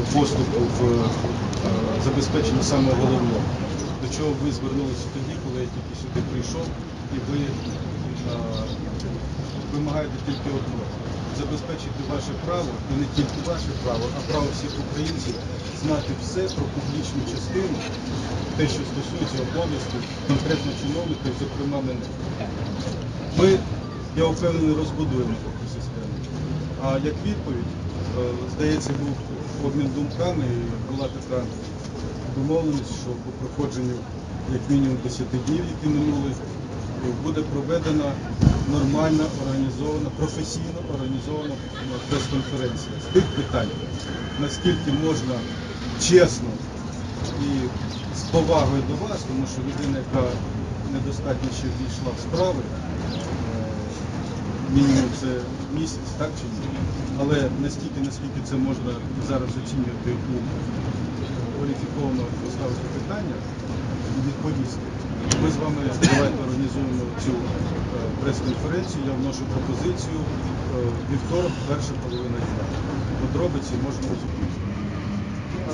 поступу в е, забезпеченні самого головного. До чого ви звернулися тоді, коли я тільки сюди прийшов, і ви е, вимагаєте тільки одного забезпечити ваше право, і не тільки ваше право, а право всіх українців знати все про публічну частину, те, що стосується обов'язків конкретно чиновників, зокрема мене. Ми, я впевнений, розбудуємо таку систему. А як відповідь, здається, був обмін думками і була така домовленість, що по проходженню як мінімум 10 днів, які минули, буде проведена нормальна, організована, професійно організована прес-конференція. З тих питань, наскільки можна чесно і з повагою до вас, тому що людина, яка недостатньо ще ввійшла в справи, е, мінімум це місяць, так чи ні? Але настільки, наскільки це можна зараз оцінювати у кваліфіковано поставити питання і відповісти. Ми з вами давайте організуємо цю е, прес-конференцію, я вношу пропозицію е, вівторок, перша половина дня. Подробиці можна розуміти.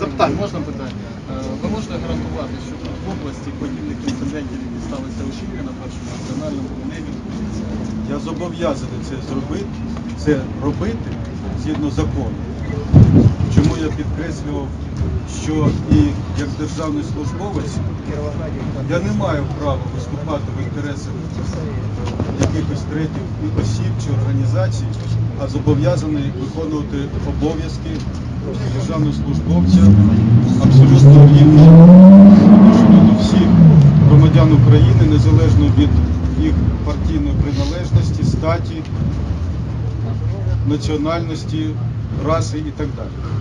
Запитання. Можна питання? Е, Ви можете гарантувати, що в області подібних інцидентів, які сталися у на першому національному не відбудеться? Я зобов'язаний це зробити, це робити згідно закону. Чому я підкреслював, що і як державний службовець я не маю права виступати в інтересах якихось третіх осіб чи організацій, а зобов'язаний виконувати обов'язки державного службовця абсолютно рівно щодо всіх громадян України, незалежно від партійної приналежності, статі, національності, раси і так далі.